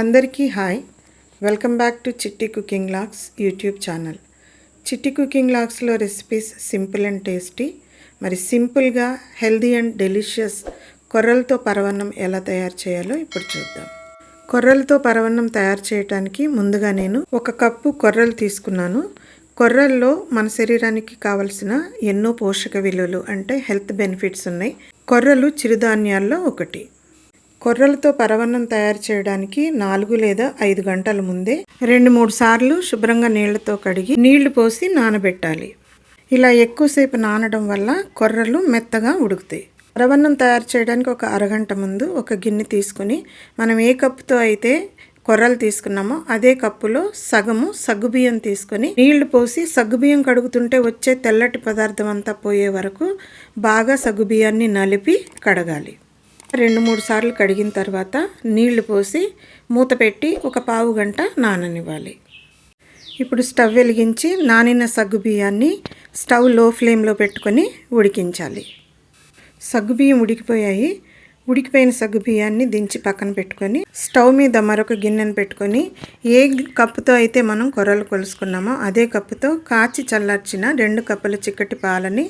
అందరికీ hi. Welcome back to Chitti cooking logs YouTube channel. Chitti cooking లాగ్స్లో recipes simple and tasty. మరి సింపుల్గా healthy and delicious కొర్రలతో పరవన్నం ఎలా తయారు చేయాలో ఇప్పుడు చూద్దాం. కొర్రలతో పరవన్నం తయారు చేయడానికి ముందుగా నేను ఒక కప్పు కొర్రలు తీసుకున్నాను. కొర్రల్లో మన శరీరానికి కావలసిన ఎన్నో పోషక విలువలు అంటే హెల్త్ బెనిఫిట్స్ ఉన్నాయి. కొర్రలు చిరుధాన్యాల్లో ఒకటి. కొర్రలతో పరవన్నం తయారు చేయడానికి నాలుగు లేదా ఐదు గంటల ముందే రెండు మూడు సార్లు శుభ్రంగా నీళ్ళతో కడిగి నీళ్ళు పోసి నానబెట్టాలి. ఇలా ఎక్కువసేపు నానడం వల్ల కొర్రలు మెత్తగా ఉడుకుతాయి. పరవన్నం తయారు చేయడానికి ఒక అరగంట ముందు ఒక గిన్నె తీసుకుని మనం ఏ కప్పుతో అయితే కొర్రలు తీసుకున్నామో అదే కప్పులో సగము సగ్గుబియ్యం తీసుకొని నీళ్ళు పోసి సగ్గుబియ్యం కడుగుతుంటే వచ్చే తెల్లటి పదార్థం అంతా పోయే వరకు బాగా సగ్గుబియ్యాన్ని నలిపి కడగాలి. రెండు మూడు సార్లు కడిగిన తర్వాత నీళ్ళు పోసి మూత పెట్టి ఒక పావు గంట నాననివ్వాలి. ఇప్పుడు స్టవ్ వెలిగించి నానిన సగ్గు బియ్యాన్ని స్టవ్లో ఫ్లేమ్లో పెట్టుకొని ఉడికించాలి. సగ్గుబియ్యం ఉడికిపోయాయి. ఉడికిపోయిన సగ్గు బియ్యాన్ని దించి పక్కన పెట్టుకొని స్టవ్ మీద మరొక గిన్నెను పెట్టుకొని ఏ కప్పుతో అయితే మనం కొర్రలు కొలుసుకున్నామో అదే కప్పుతో కాచి చల్లార్చిన రెండు కప్పుల చిక్కటి పాలని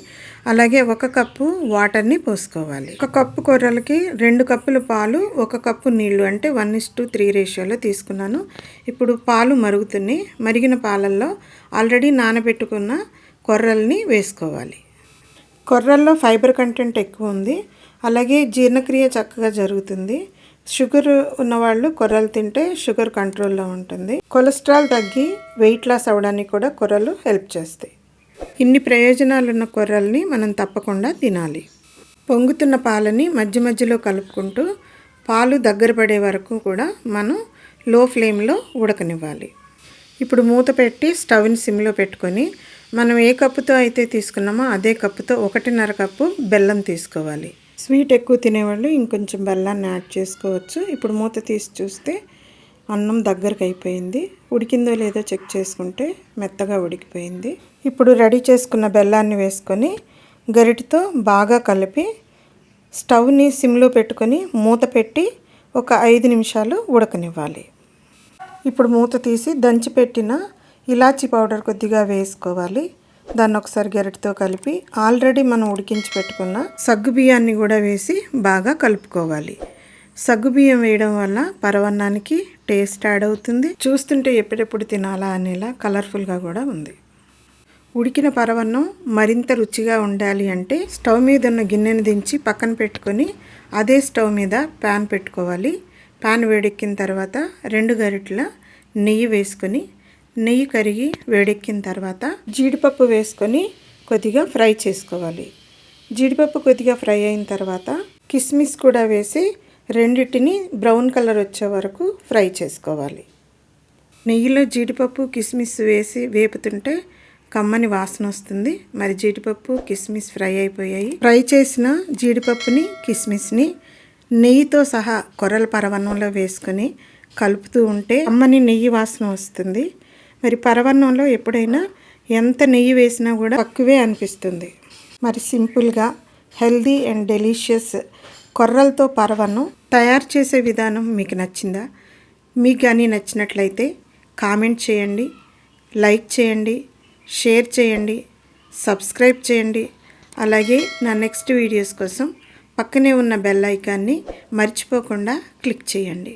అలాగే ఒక కప్పు వాటర్ని పోసుకోవాలి. ఒక కప్పు కొర్రలకి రెండు కప్పుల పాలు ఒక కప్పు నీళ్ళు అంటే వన్ ఇస్ టు త్రీ రేషియోలో తీసుకున్నాను. ఇప్పుడు పాలు మరుగుతున్నాయి. మరిగిన పాలల్లో ఆల్రెడీ నానబెట్టుకున్న కొర్రల్ని వేసుకోవాలి. కొర్రల్లో ఫైబర్ కంటెంట్ ఎక్కువ ఉంది. అలాగే జీర్ణక్రియ చక్కగా జరుగుతుంది. షుగర్ ఉన్నవాళ్ళు కొర్రలు తింటే షుగర్ కంట్రోల్లో ఉంటుంది. కొలెస్ట్రాల్ తగ్గి వెయిట్ లాస్ అవ్వడానికి కూడా కొర్రలు హెల్ప్ చేస్తాయి. ఇన్ని ప్రయోజనాలు ఉన్న కొర్రల్ని మనం తప్పకుండా తినాలి. పొంగుతున్న పాలని మధ్య మధ్యలో కలుపుకుంటూ పాలు దగ్గర పడే వరకు కూడా మనం లో ఫ్లేమ్లో ఉడకనివ్వాలి. ఇప్పుడు మూత పెట్టి స్టవ్ని సిమ్లో పెట్టుకొని మనం ఏ కప్పుతో అయితే తీసుకున్నామో అదే కప్పుతో ఒకటిన్నర కప్పు బెల్లం తీసుకోవాలి. స్వీట్ ఎక్కువ తినేవాళ్ళు ఇంకొంచెం బెల్లాన్ని యాడ్ చేసుకోవచ్చు. ఇప్పుడు మూత తీసి చూస్తే అన్నం దగ్గరకు అయిపోయింది. ఉడికిందో లేదో చెక్ చేసుకుంటే మెత్తగా ఉడికిపోయింది. ఇప్పుడు రెడీ చేసుకున్న బెల్లాన్ని వేసుకొని గరిటితో బాగా కలిపి స్టవ్ని సిమ్లో పెట్టుకొని మూత పెట్టి ఒక ఐదు నిమిషాలు ఉడకనివ్వాలి. ఇప్పుడు మూత తీసి దంచి పెట్టిన ఇలాచీ పౌడర్ కొద్దిగా వేసుకోవాలి. దాన్ని ఒకసారి గరిటతో కలిపి ఆల్రెడీ మనం ఉడికించి పెట్టుకున్న సగ్గు బియ్యాన్ని కూడా వేసి బాగా కలుపుకోవాలి. సగ్గు బియ్యం వేయడం వల్ల పరవన్నానికి టేస్ట్ యాడ్ అవుతుంది. చూస్తుంటే ఎప్పుడెప్పుడు తినాలా అనేలా కలర్ఫుల్గా కూడా ఉంది. ఉడికిన పరవన్నం మరింత రుచిగా ఉండాలి అంటే స్టవ్ మీద ఉన్న గిన్నెను దించి పక్కన పెట్టుకొని అదే స్టవ్ మీద ప్యాన్ పెట్టుకోవాలి. ప్యాన్ వేడెక్కిన తర్వాత రెండు గరిటల నెయ్యి వేసుకొని నెయ్యి కరిగి వేడెక్కిన తర్వాత జీడిపప్పు వేసుకొని కొద్దిగా ఫ్రై చేసుకోవాలి. జీడిపప్పు కొద్దిగా ఫ్రై అయిన తర్వాత కిస్మిస్ కూడా వేసి రెండింటిని బ్రౌన్ కలర్ వచ్చే వరకు ఫ్రై చేసుకోవాలి. నెయ్యిలో జీడిపప్పు కిస్మిస్ వేసి వేపుతుంటే కమ్మని వాసన వస్తుంది. మరి జీడిపప్పు కిస్మిస్ ఫ్రై అయిపోయాయి. ఫ్రై చేసిన జీడిపప్పుని కిస్మిస్ని నెయ్యితో సహా కొర్రల పరవన్నంలో వేసుకొని కలుపుతూ ఉంటే అమ్మని నెయ్యి వాసన వస్తుంది. మరి పరవన్నంలో ఎప్పుడైనా ఎంత నెయ్యి వేసినా కూడా తక్కువే అనిపిస్తుంది. మరి సింపుల్గా హెల్దీ అండ్ డెలిషియస్ కొర్రలతో పరవన్నం తయారు చేసే విధానం మీకు నచ్చిందా? మీకు కానీ నచ్చినట్లయితే కామెంట్ చేయండి లైక్ చేయండి షేర్ చేయండి సబ్స్క్రైబ్ చేయండి. అలాగే నా నెక్స్ట్ వీడియోస్ కోసం పక్కనే ఉన్న బెల్ ఐకాన్ని మర్చిపోకుండా క్లిక్ చేయండి.